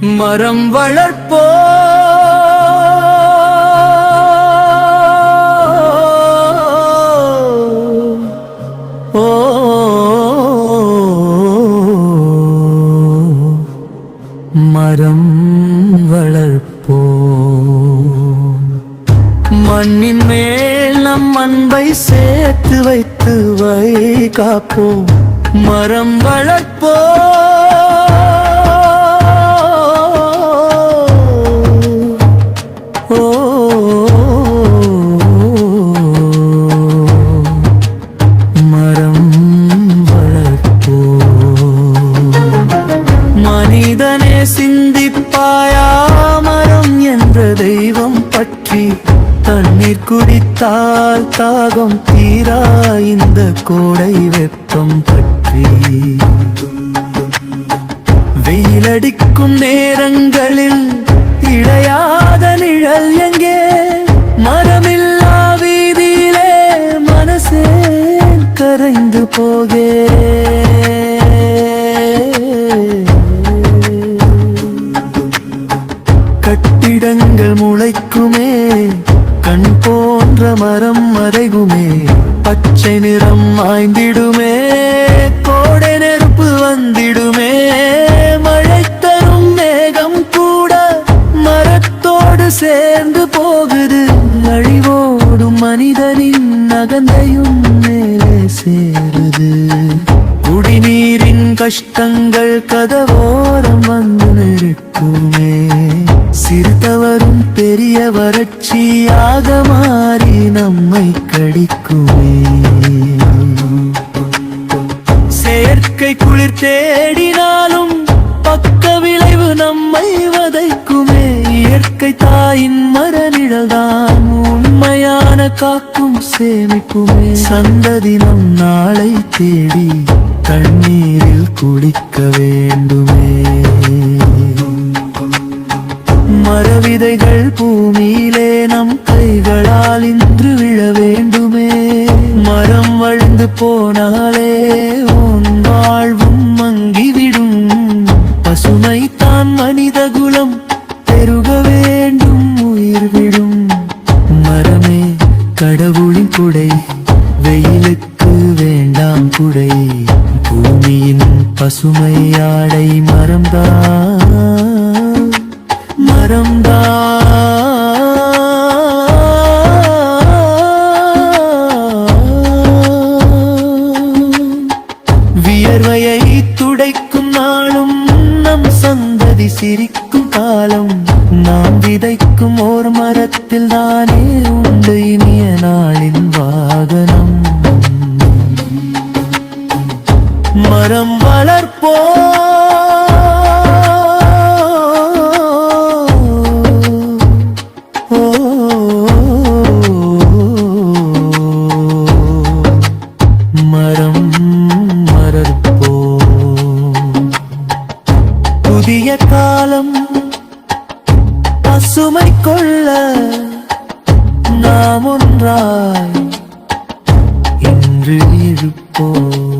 மரம் வளர்ப்போ. மரம் வளர்ப்போ. மண்ணின் மேல் நம் அன்பை சேர்த்து வைத்து வை காப்போம். மரம் வளர்ப்போ. மனிதனே என்ற தெய்வம் பற்றி தண்ணீர் குடித்தால் தாகம் தீரா இந்த கோடை வெப்பம் பற்றி. வெயிலடிக்கும் நேரங்களில் இழையாத நிழல் எங்கே? மரமில்லா வீதியிலே மனசே கரைந்து போகே. கட்டிடங்கள் முளைக்குமே கண் போன்ற மரம் மறைகுமே பச்சை நிறம் மாய்ந்திடுமே கோடை நெருப்பு வந்திடுமே மழை தரும் மேகம் கூட மரத்தோடு சேர்ந்து போகுது. அழிவோடும் மனிதனின் நகந்தையும் மேலே சேருது. குடிநீரின் கஷ்டங்கள் கதவோரம் வந்து நிற்குமே. சிறுத்தவரும் பெரிய வறட்சியாக மாறி நம்மை கடிக்குமே. செயற்கை குளிர் தேடினாலும் பக்க விளைவு நம்மை வதைக்குமே. இயற்கை தாயின் மரநிழல்தான் உண்மையான காக்கும் சேமிப்புமே. சந்ததினம் நாளை தேடி தண்ணீரில் குளிக்க வேண்டுமே. போனாலே உன் வாழ்வும் மங்கிவிடும். பசுமை தான் மனித குலம் பெருக வேண்டும் உயிர் விடும். மரமே கடவுளின் குடை வெயிலுக்கு வேண்டாம் குடை பூமியின் பசுமை ஆடை மரம்தான் மரம்தான். உடைக்கும் நாளும் நம் சந்ததி சிரிக்கும் காலம். நாம் விதைக்கும் ஓர் மரத்தில் தானே உண்டு இனிய நாளின் வாகனம். மரம் வளர்ப்போ ஓ. கொள்ள நாம் ஒன்றாய் இன்று இருப்போம்.